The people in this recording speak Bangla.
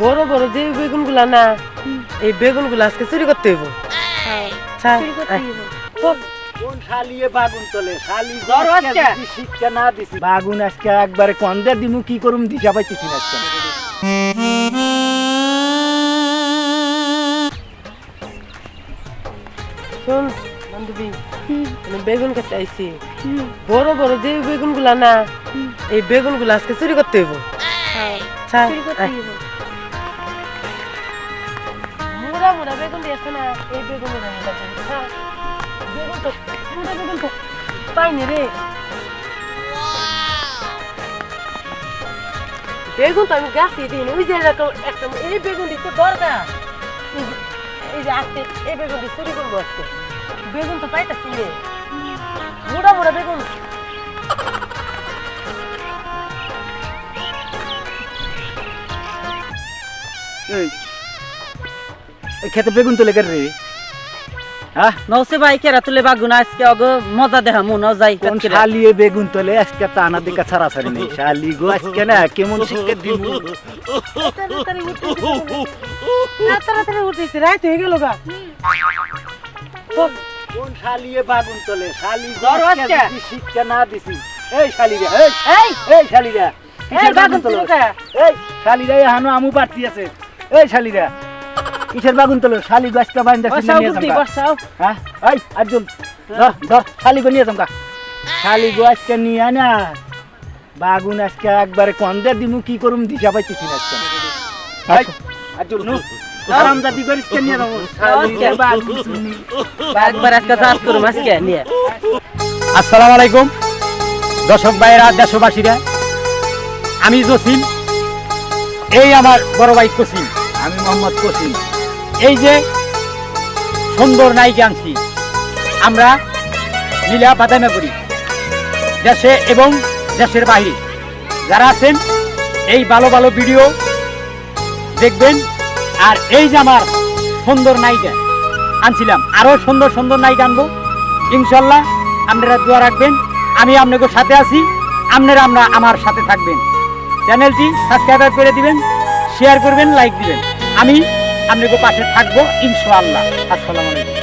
বড় বড় যে বেগুনগুলা না এই বেগুনগুলা আজকে চুরি করতে হইব। হ্যাঁ চা, চুরি করতে আয়। হইব। কোন শালিয়ে বাগুন তোলে? শালি জ্বর আজকে আজকে? শিক্ষা না দিছি। বাগুন আজকে একবারে কন্দে দিমু কি করুম দিশা পাইতেছি আজকে। শোন বান্ধবী আমি বেগুন কাটতে আইছি। বড় বড় যে বেগুনগুলা না এই বেগুনগুলা আজকে চুরি করতে হইব। হ্যাঁ মোড়া মোড়া বেগুন দিয়েছে না এই বেগুন হ্যাঁ, বেগুন তো মোড়া বেগুন তো পাইনি রে বেগুন তো আমি গাছে দিই ওই যে এরকম একটা এই বেগুন তো দরকার এই যে- আজকে এই বেগুন চুরি করব আজকে বেগুন তো পাইতেছি রে মোড়া মোড়া বেগুন এই এই খেতে বেগুন তোলে কেন রে হ্যাঁ নৌসে ভাই কেরা তুলে বাগুন আজকে অগ মজা দেখা মন যাই কোন শালিয়ে বেগুন তোলে আজকে দিকা ছাড়া ছাড়ি নেই। শালি গো আজকে না কেমন শিক্ষা দিমু তাড়াতাড়ি উঠেছে রাত হয়ে গেল গা। কোন শালিয়ে বাগুন তোলে? শালি জ্বর আজকে আজকে? শিক্ষা না দিছি। এই শালিরা এই এই। এই শালিরা কিসের বাগুন তোলো? এই শালিরা এই হানো আমু পারতি আছে। এই শালিরা কিসের বাগুন তোলো? শালি গাছটা বুদ্ধি বসাও। হ্যাঁ? এই আর্জুন ধর ধর শালি গো নিয়ে যাম শালি গো আজকে নিয়ে না। বাগুন আজকে একবারে কন্দে দিমু কি করুম দিশা পাইতেছি না আজকে। আর্জুন নু আরাম জাতি করিস কে নিয়ে যাব? শালি বাগুন শুনি একবার আজকে চাষ করুম আজকে নিয়ে। আসসালামু আলাইকুম। দর্শক ভাইয়েরা দেশবাসীরা আমি জসিম। এই আমার বড় ভাই কসিম। আমি মোহাম্মদ কসিম। এই যে সুন্দর নায়িকা আনছি, আমরা লীলা বাদামে করি দেশে এবং দেশের বাইরে। যারা আছেন, এই ভালো ভালো ভিডিও দেখবেন, আর এই যে আমার সুন্দর নায়িকা আনছিলাম আরও সুন্দর সুন্দর নায়িকা আনব। ইনশাল্লাহ আপনারা দোয়া রাখবেন, আমি আপনাদের সাথে আছি, আপনারা আমরা আমার সাথে থাকবেন। চ্যানেলটি সাবস্ক্রাইব করে দিবেন শেয়ার করবেন লাইক দিবেন। আমি আপনাদের পাশে থাকব ইনশাআল্লাহ। আসসালামু আলাইকুম।